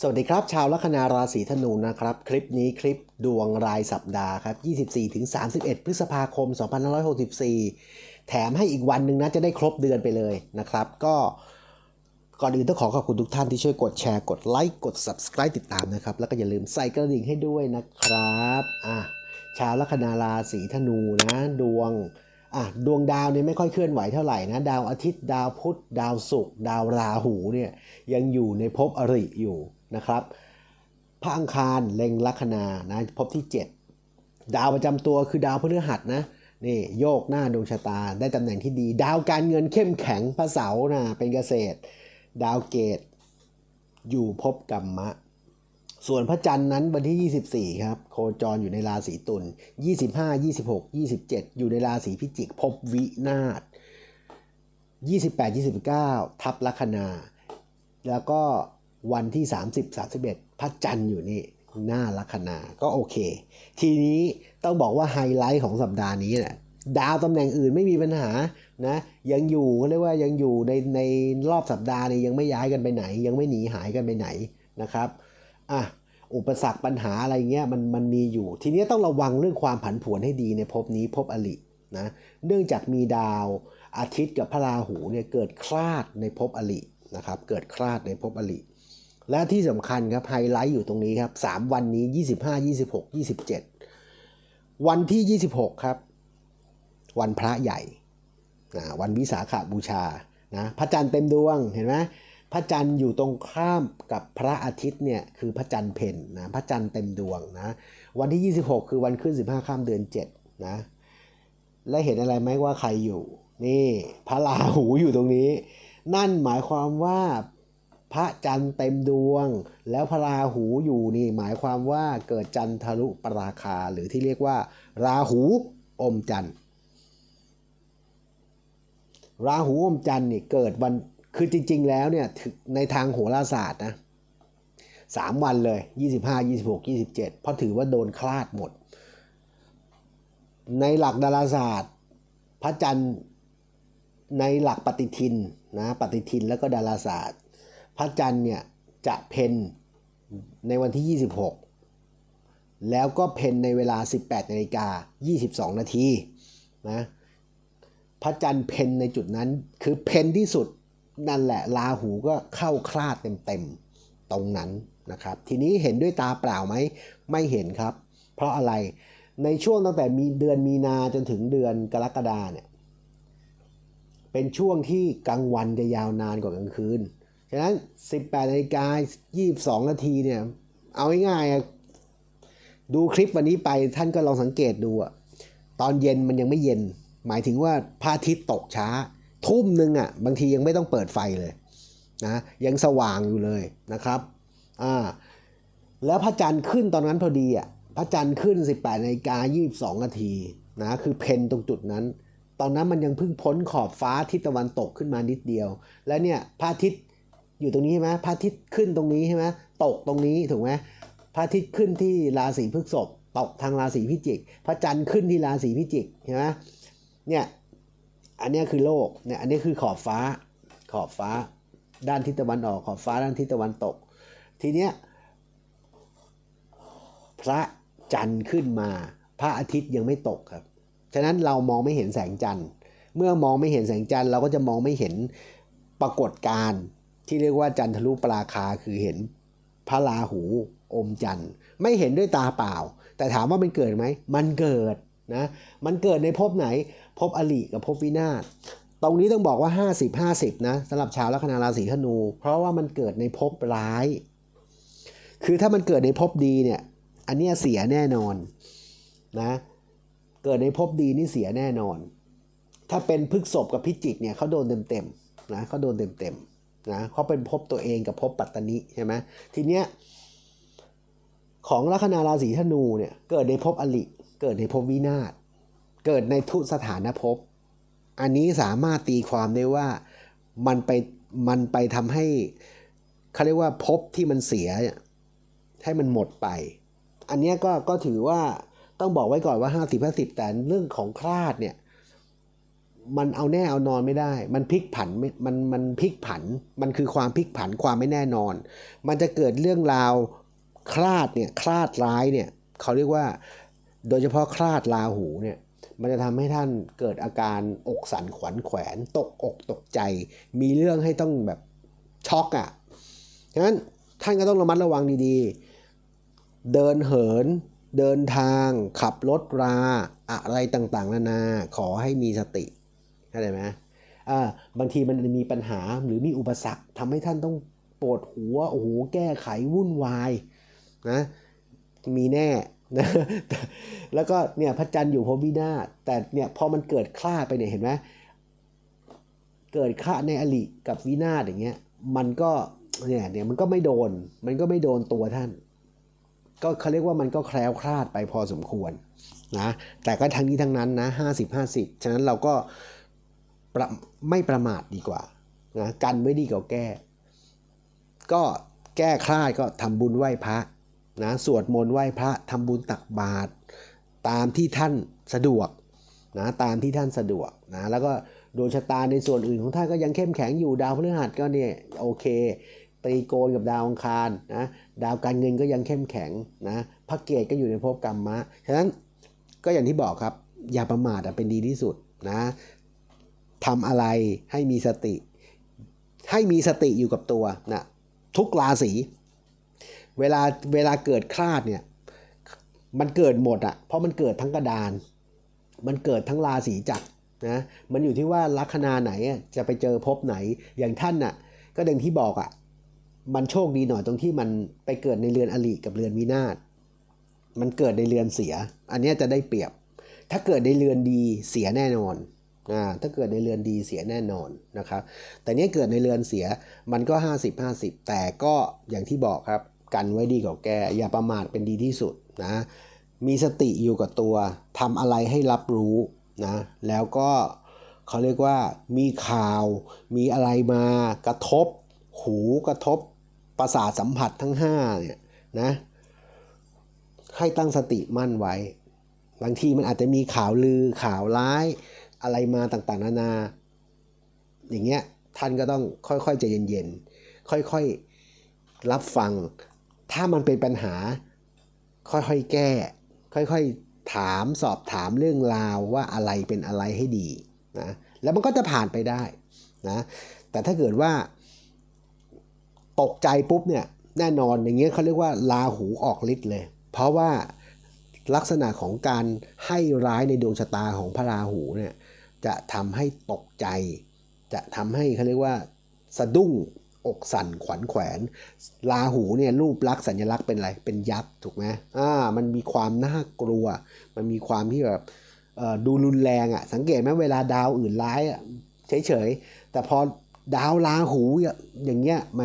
สวัสดีครับ ชาวลัคนาราศีธนูนะครับ คลิปนี้คลิปดวงรายสัปดาห์ครับ 24-31 พฤษภาคม 2564 แถมให้อีกวันหนึ่งนะจะได้ครบเดือนไปเลยนะครับ ก็ก่อนอื่นต้องขอขอบคุณทุกท่านที่ช่วยกดแชร์กดไลค์กด subscribe ติดตามนะครับ แล้วก็อย่าลืมใส่กระดิ่งให้ด้วยนะครับอะชาวลัคนาราศีธนูนะดวงอะดวงดาวเนี่ยไม่ค่อยเคลื่อนไหวเท่าไหร่นะดาวอาทิตย์ดาวพุธดาวศุกร์ดาวราหูเนี่ยยังอยู่ในภพอริอยู่ นะครับ พระอังคารเล็งลัคนานะภพที่ 7 ดาวประจำตัวคือดาวพฤหัสนะนี่โยกหน้าดวงชะตาได้ตำแหน่งที่ดี ดาวการเงินเข้มแข็งพระเสาร์นะเป็นเกษตร ดาวเกตอยู่ภพกรรมะ ส่วนพระจันทร์นั้นวันที่ 24 ครับ โคจรอยู่ในราศีตุล25 26 27 อยู่ในราศีพิจิกภพวินาศ28 29 ทับลัคนา แล้วก็ วันที่ 30 31พระจันทร์อยู่นี่หน้าลัคนาก็โอเค ทีนี้ต้องบอกว่าไฮไลท์ของสัปดาห์นี้นะดาวตำแหน่งอื่นไม่มีปัญหานะยังอยู่เขาเรียกว่ายังอยู่ในในรอบสัปดาห์นี้ยังไม่ย้ายกันไปไหน ยังไม่หนีหายกันไปไหนนะครับอะอุปสรรคปัญหาอะไรเงี้ยมันมันมีอยู่ ทีนี้ต้องระวังเรื่องความผันผวนให้ดีในภพนี้ภพอลินะเนื่องจากมีดาวอาทิตย์กับพระราหูเนี่ยเกิดคลาดในภพอลินะครับเกิดคลาดในภพอลิ และที่สำคัญครับไฮไลท์อยู่ตรงนี้ครับ 3 วันนี้ 25 26 27 วันที่ 26 ครับ วันพระใหญ่นะวันวิสาขาบูชานะพระจันทร์เต็มดวงเห็นไหมพระจันทร์อยู่ตรงข้ามกับพระอาทิตย์เนี่ยคือพระจันทร์เพ็ญนะพระจันทร์เต็มดวงนะวันที่ 26 คือวันขึ้น 15ข้ามเดือน7นะและเห็นอะไรไหมว่าใครอยู่ นี่พระราหูอยู่ตรงนี้ นั่นหมายความว่า ระจันทร์เต็มดวง แล้วพระราหูอยู่นี่หมายความว่าเกิดจันทรุปราคาหรือที่เรียกว่า ราหูอมจันทร์ราหูอมจันทร์นี่เกิดวันคือจริง ๆ แล้วเนี่ยในทางโหราศาสตร์นะสามวันเลย 25 26 27 เพราะถือว่าโดนคลาดหมด ในหลักดาราศาสตร์ พระจันทร์ในหลักปฏิทินนะปฏิทินแล้วก็ดาราศาสตร์ พระจันทร์เนี่ยจะเพนในวันที่ 26 แล้วก็เพนในเวลา 18นาฬิกา22 นาทีนะพระจันทร์เพนในจุดนั้นคือเพนที่สุดนั่นแหละราหูก็เข้าคลาดเต็มๆตรงนั้นนะครับ ทีนี้เห็นด้วยตาเปล่าไหมไม่เห็นครับ เพราะอะไรในช่วงตั้งแต่มีเดือนมีนาจนถึงเดือนกรกฎาเนี่ยเป็นช่วงที่กลางวันจะยาวนานกว่ากลางคืน ฉะนั้น 18นาฬิกา22 นาทีเนี่ย เอาง่ายๆดูคลิปวันนี้ไปท่านก็ลองสังเกตดูอะตอนเย็นมันยังไม่เย็น หมายถึงว่าพระอาทิตย์ตกช้า ทุ่มหนึ่งอะบางทียังไม่ต้องเปิดไฟเลยนะยังสว่างอยู่เลยนะครับอ่าแล้วพระจันทร์ขึ้นตอนนั้นพอดีอะพระจันทร์ขึ้น 18นาฬิกา22 นาทีนะคือเพนตรงจุดนั้น ตอนนั้นมันยังเพิ่งพ้นขอบฟ้าทิศตะวันตกขึ้นมานิดเดียว แล้วเนี่ยพระอาทิตย์ อยู่ตรงนี้ใช่ไหมพระอาทิตย์ขึ้นตรงนี้ใช่ไหมตกตรงนี้ถูกไหมพระอาทิตย์ขึ้นที่ราศีพฤษภตกทางราศีพิจิก พระจันทร์ขึ้นที่ราศีพิจิกใช่ไหมเนี่ยอันนี้คือโลกเนี่ยอันนี้คือขอบฟ้าขอบฟ้า ด้านทิศตะวันออกขอบฟ้าด้านทิศตะวันตก ทีเนี้ยพระจันทร์ขึ้นมา พระอาทิตย์ยังไม่ตกครับ ฉะนั้นเรามองไม่เห็นแสงจันทร์ เมื่อมองไม่เห็นแสงจันทร์เราก็จะมองไม่เห็นปรากฏการณ์ ที่เรียกว่าจันทรุปราคาคือเห็นพระราหูอมจันทร์ไม่เห็นด้วยตาเปล่า แต่ถามว่ามันเกิดไหม มันเกิดนะมันเกิดในภพไหนภพอลิกับภพวินาศตรงนี้ต้องบอกว่า 50 50 นะสำหรับชาวลัคนาราศีธนู เพราะว่ามันเกิดในภพร้าย คือถ้ามันเกิดในภพดีเนี่ยอันเนี้ยเสียแน่นอนนะเกิดในภพดีนี่เสียแน่นอน ถ้าเป็นพฤกษบกับพิจิกเนี่ยเขาโดนเต็มๆนะเขาโดนเต็มๆ นะเขาเป็นภพตัวเองกับภพปัตตนิใช่ไหมทีเนี้ยของลัคนาราศีธนูเนี่ยเกิดในภพอลิ เกิดในภพวินาศเกิดในทุสถานภพ อันนี้สามารถตีความได้ว่ามันไปมันไปทำให้เขาเรียกว่าภพที่มันเสียให้มันหมดไป อันเนี้ยก็ก็ถือว่าต้องบอกไว้ก่อนว่า 50 50แต่เรื่องของคลาดเนี่ย มันเอาแน่เอานอนไม่ได้ มันพลิกผันมันมันพลิกผัน มันคือความพลิกผันความไม่แน่นอน มันจะเกิดเรื่องราวคลาดเนี่ยคลาดร้ายเนี่ยเขาเรียกว่า โดยเฉพาะคลาดราหูเนี่ยมันจะทำให้ท่านเกิดอาการอกสั่นขวัญแขวน ตกอกตกใจ มีเรื่องให้ต้องแบบช็อกอะ่ะฉะนั้นท่านก็ต้องระมัดระวังดีๆ เดินเหิน เดินทาง ขับรถรา อะไรต่างๆ นานา ขอให้มีสติ เข้าใจไหมอ่าบางทีมันมีปัญหาหรือมีอุปสรรคทำให้ท่านต้องปวดหัวโอ้โหแก้ไขวุ่นวายนะมีแน่นะแล้วก็เนี่ยพระจันทร์อยู่พบวินาศแต่เนี่ยพอมันเกิดคลาดไปเนี่ยเห็นไหมเกิดคลาดในอลิกับวินาศอย่างเงี้ยมันก็เนี่ยเนี่ยมันก็ไม่โดน มันก็ไม่โดนตัวท่าน ก็เขาเรียกว่ามันก็แคล้วคลาดไปพอสมควรนะแต่ก็ทั้งนี้ทั้งนั้นนะห้าสิบห้าสิบฉะนั้นเราก็ ประไม่ประมาทดีกว่านะกันไว้ดีกว่าแก้ ก็แก้คลาดก็ทำบุญไหว้พระนะสวดมนต์ไหว้พระทำบุญตักบาตรตามที่ท่านสะดวกนะตามที่ท่านสะดวกนะแล้วก็ดวงชะตาในส่วนอื่นของท่านก็ยังเข้มแข็งอยู่ดาวพฤหัสก็เนี่ยโอเคตรีโกนกับดาวอังคารนะดาวการเงินก็ยังเข้มแข็งนะพระเกตก็อยู่ในภพกรรมะฉะนั้นก็อย่างที่บอกครับอย่าประมาทเป็นดีที่สุดนะ ทำอะไรให้มีสติ ให้มีสติอยู่กับตัวนะทุกราศีเวลาเวลาเกิดคลาดเนี่ยมันเกิดหมดอะเพราะมันเกิดทั้งกระดาน มันเกิดทั้งราศีจักรนะมันอยู่ที่ว่าลัคนาไหนจะไปเจอภพไหนอย่างท่านน่ะก็ดังที่บอกอะมันโชคดีหน่อยตรงที่มันไปเกิดในเรือนอลิกับเรือนวินาศมันเกิดในเรือนเสีย อันนี้จะได้เปรียบ ถ้าเกิดในเรือนดีเสียแน่นอน ถ้าเกิดในเรือนดีเสียแน่นอนนะครับ แต่เนี้ยเกิดในเรือนเสียมันก็ 50 50 แต่ก็อย่างที่บอกครับ กันไว้ดีกว่าแก้อย่าประมาทเป็นดีที่สุดนะ มีสติอยู่กับตัวทำอะไรให้รับรู้นะ แล้วก็เขาเรียกว่ามีข่าว มีอะไรมากระทบ หูกระทบประสาทสัมผัสทั้ง5เนี่ยนะให้ตั้งสติมั่นไว้ บางทีมันอาจจะมีข่าวลือข่าวร้าย อะไรมาต่างๆ นานา อย่างเงี้ยท่านก็ต้องค่อยๆใจเย็นๆ ค่อยๆรับฟัง ถ้ามันเป็นปัญหาค่อยๆแก้ ค่อยๆถามสอบถามเรื่องราวว่าอะไรเป็นอะไรให้ดีนะแล้วมันก็จะผ่านไปได้นะแต่ถ้าเกิดว่าตกใจปุ๊บเนี่ยแน่นอนอย่างเงี้ยเขาเรียกว่าลาหูออกฤทธิ์เลย เพราะว่าลักษณะของการให้ร้ายในดวงชะตาของพระราหูเนี่ย จะทำให้ตกใจ จะทำให้เขาเรียกว่าสะดุ้งอกสั่นขวัญแขวนราหูเนี่ยรูปลักษณ์สัญลักษณ์เป็นอะไรเป็นยักษ์ถูกไหมอ่ามันมีความน่ากลัว มันมีความที่แบบเอ่อดูรุนแรงอะ่ะสังเกตไหมเวลาดาวอื่นร้ายอะ่ะเฉยๆ แต่พอดาวราหูอย่างเงี้ยแหม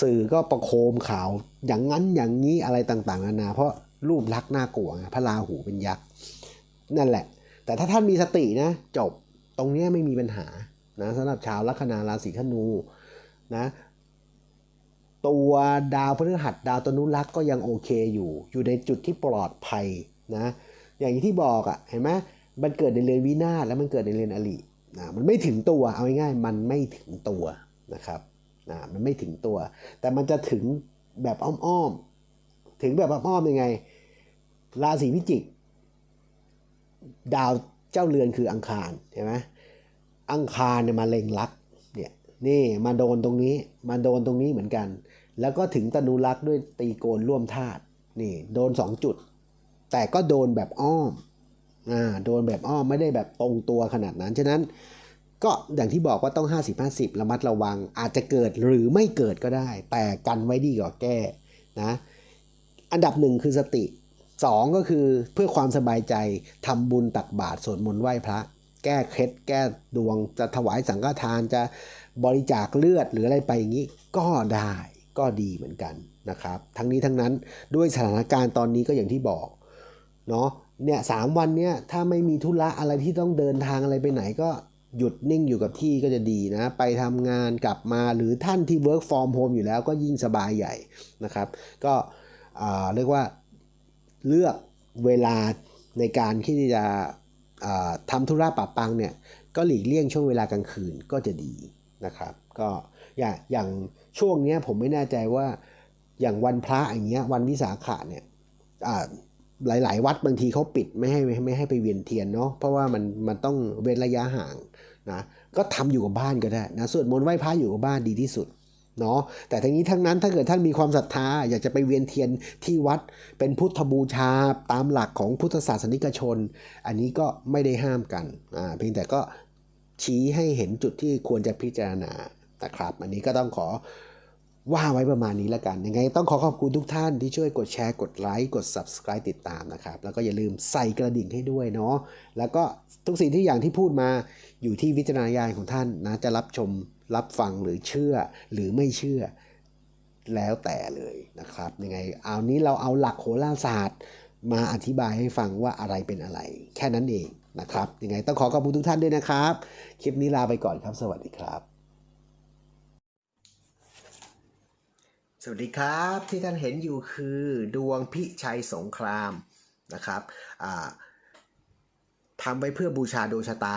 สื่อก็ประโคมข่าวอย่างนั้นอย่างนี้อะไรต่างๆนานาเพราะรูปลักษณ์น่ากลัวไงพระราหูเป็นยักษ์นั่นแหละ แต่ถ้าท่านมีสตินะจบตรงนี้ไม่มีปัญหานะสำหรับชาวลัคนาราศีธนูนะตัวดาวพฤหัสดาวตนุรักษ์ก็ยังโอเคอยู่ อยู่ในจุดที่ปลอดภัยนะอย่างที่บอกอะ่ะเห็นไหมมันเกิดในเรือนวินาศแล้วมันเกิดในเรือนอรินะมันไม่ถึงตัวเอาง่ายๆมันไม่ถึงตัวนะครับนะมันไม่ถึงตัว แต่มันจะถึงแบบอ้อมๆถึงแบบอ้อมๆยังไง ราศีพิจิก ดาวเจ้าเรือนคืออังคารเห็นไหมอังคารเนี่ยมาเล็งลักเนี่ยนี่มาโดนตรงนี้มาโดนตรงนี้เหมือนกัน แล้วก็ถึงตนุรักษ์ด้วยตีโกนร่วมธาตุนี่โดนสองจุด แต่ก็โดนแบบอ้อมอ่าโดนแบบอ้อมไม่ได้แบบตรงตัวขนาดนั้น ฉะนั้นก็อย่างที่บอกว่าต้อง 50-50ระมัดระวังอาจจะเกิดหรือไม่เกิดก็ได้ แต่กันไว้ดีกว่าแก้นะอันดับหนึ่งคือสติ สองก็คือเพื่อความสบายใจทำบุญตักบาตรสวดมนต์ไหว้พระ แก้เคล็ดแก้ดวงจะถวายสังฆทานจะบริจาคเลือดหรืออะไรไปอย่างนี้ ก็ได้ก็ดีเหมือนกันนะครับ ทั้งนี้ทั้งนั้นด้วยสถานการณ์ตอนนี้ก็อย่างที่บอกเนาะเนี่ยสามวันเนี่ยถ้าไม่มีธุระอะไรที่ต้องเดินทางอะไรไปไหนก็หยุดนิ่งอยู่กับที่ก็จะดีนะ ไปทำงานกลับมาหรือท่านที่ work from home อยู่แล้วก็ยิ่งสบายใหญ่นะครับ ก็เรียกว่า เลือกเวลาในการที่จะทำธุระปะปังเนี่ยก็หลีกเลี่ยงช่วงเวลากลางคืนก็จะดีนะครับก็อย่างอย่างช่วงนี้ผมไม่แน่ใจว่าอย่างวันพระอย่างเงี้ยวันวิสาขะเนี่ยอ่าหลาย ๆ วัดบางทีเขาปิดไม่ให้ไม่ให้ไปเวียนเทียนเนาะเพราะว่ามันมันต้องเว้นระยะห่างนะก็ทำอยู่กับบ้านก็ได้นะสวดมนต์ไหว้พระอยู่กับบ้านดีที่สุด เนาะแต่ทั้งนี้ทั้งนั้นถ้าเกิดท่านมีความศรัทธา อยากจะไปเวียนเทียนที่วัดเป็นพุทธบูชาตามหลักของพุทธศาสนิกชน อันนี้ก็ไม่ได้ห้ามกันอ่าเพียงแต่ก็ชี้ให้เห็นจุดที่ควรจะพิจารณานะครับ อันนี้ก็ต้องขอว่าไว้ประมาณนี้แล้วกัน ยังไงต้องขอขอบคุณทุกท่านที่ช่วยกดแชร์กดไลค์กด subscribe ติดตามนะครับ แล้วก็อย่าลืมใส่กระดิ่งให้ด้วยเนาะแล้วก็ทุกสิ่งที่อย่างที่พูดมาอยู่ที่วิจารณญาณของท่านนะจะรับชม รับฟังหรือเชื่อหรือไม่เชื่อแล้วแต่เลยนะครับยังไงเอานี้เราเอาหลักโหราศาสตร์ มาอธิบายให้ฟังว่าอะไรเป็นอะไร แค่นั้นเองนะครับยังไงต้องขอขอบคุณทุกท่านด้วยนะครับ คลิปนี้ลาไปก่อนครับ สวัสดีครับ สวัสดีครับที่ท่านเห็นอยู่คือดวงพิชัยสงครามนะครับทำไวเพื่อบูชาดวงชะตา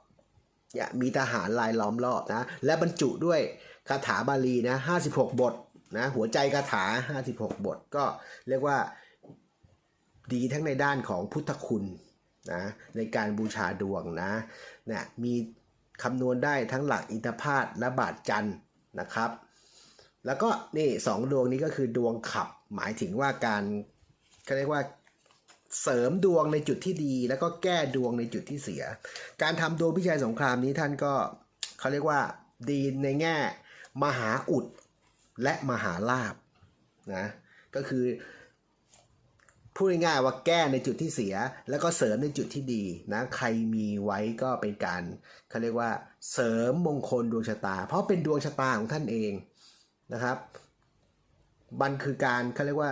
มีทหารลายล้อมรอบนะ และบรรจุด้วยคาถาบาลีนะ56 บทนะหัวใจคาถา 56 บท ก็เรียกว่าดีทั้งในด้านของพุทธคุณนะในการบูชาดวงนะเนี่ยมีคำนวณได้ทั้งหลักอินทพาตและบาทจันนะครับ แล้วก็นี่สองดวงนี้ก็คือดวงขับหมายถึงว่าการเขาเรียกว่า เสริมดวงในจุดที่ดี แล้วก็แก้ดวงในจุดที่เสีย การทำดวงพิชัยสงครามนี้ท่านก็เขาเรียกว่าดีในแง่ มหาอุดและมหาลาบนะก็คือพูดง่ายๆว่าแก้ในจุดที่เสีย แล้วก็เสริมในจุดที่ดีนะใครมีไว้ก็เป็นการเขาเรียกว่าเสริมมงคลดวงชะตา เพราะเป็นดวงชะตาของท่านเองนะครับมันคือการเขาเรียกว่า